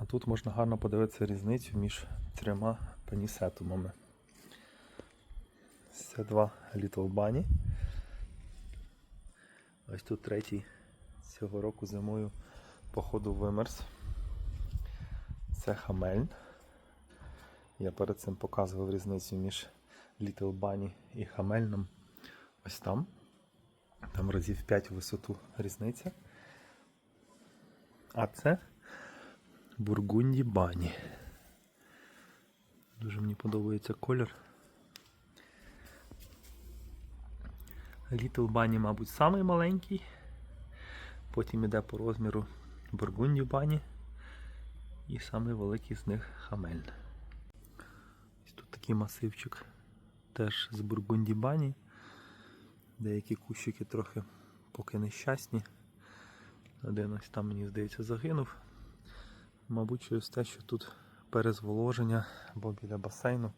А тут можна гарно подивитися різницю між трьома пенісетумами. Це два Little Bunny. Ось тут третій цього року зимою походу вимерз. Це Хамельн. Я перед цим показував різницю між Little Bunny і Хамельном. Ось там. Там разів 5 в висоту різниця. А це Бургунді Бані. Дуже мені подобається колір. Little Bunny, мабуть, самий маленький. Потім іде по розміру Бургунді Бані. І самий великий з них Хамель. Ось тут такий масивчик теж з Бургунді Бані. Деякі кущики трохи поки нещасні. Один ось там, мені здається, загинув. Мабуть, через те, що тут перезволоження, бо біля басейну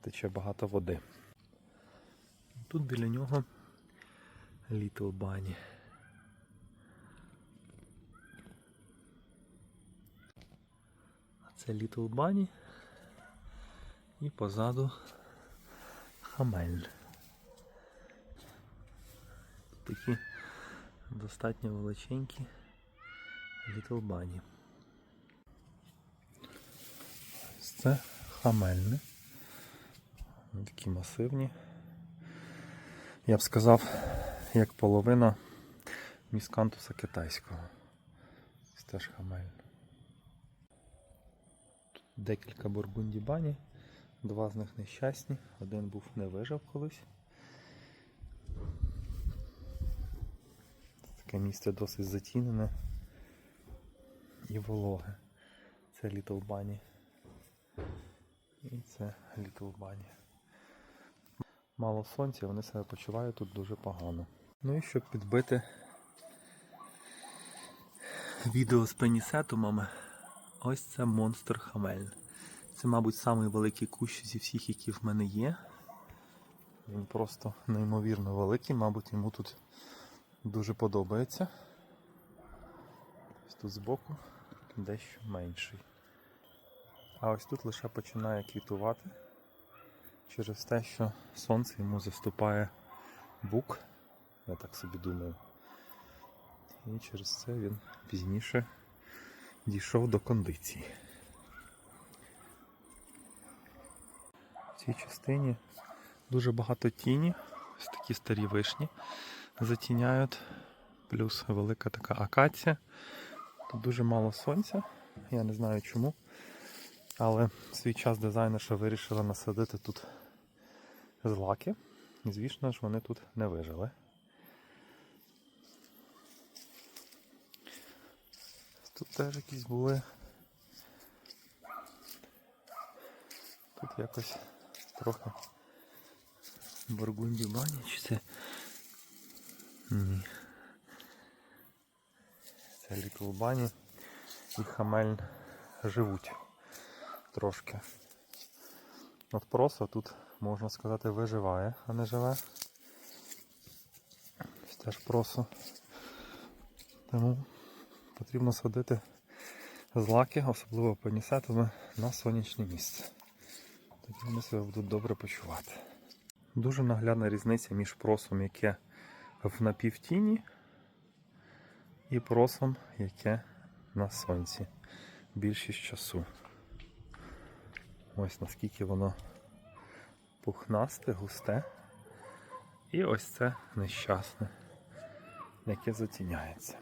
тече багато води. Тут біля нього Little Bunny. А це Little Bunny. І позаду Хамель. Такі достатньо величенькі Little Bunny. Ось Це хамельни. Вони такі масивні. Я б сказав, як половина міскантуса китайського. Ось теж хамель. Тут декілька бургунді бані, два з них нещасні, один був не вижив колись. Таке місце досить затінене і вологе. Це Little Bunny. І це Little Bunny. Мало сонця, вони себе почувають тут дуже погано. Ну і щоб підбити відео з пенісетумами, ось це монстр Хамель. Це, мабуть, самий великий кущ зі всіх, які в мене є. Він просто неймовірно великий, мабуть, йому тут дуже подобається. Ось тут збоку дещо менший. А ось тут лише починає квітувати через те, що сонце йому заступає бук, я так собі думаю. І через це він пізніше дійшов до кондиції. В цій частині дуже багато тіні, ось такі старі вишні затіняють, плюс велика така акація. Тут дуже мало сонця, я не знаю чому. Але в свій час дизайнерша вирішила насадити тут злаки. І звісно ж вони тут не вижили. Тут теж якісь були. Тут якось трохи бургунді бані, чи це. Ні. Це Little Bunny і Хамель живуть трошки. От просто тут, можна сказати, виживає, а не живе. Теж просто. Тому потрібно садити злаки, особливо пенісетами, на сонячне місце. Тоді вони себе будуть добре почувати. Дуже наглядна різниця між просом, яке в напівтіні, і просом, яке на сонці більшість часу. Ось наскільки воно пухнасте, густе. І ось це нещасне, яке затіняється.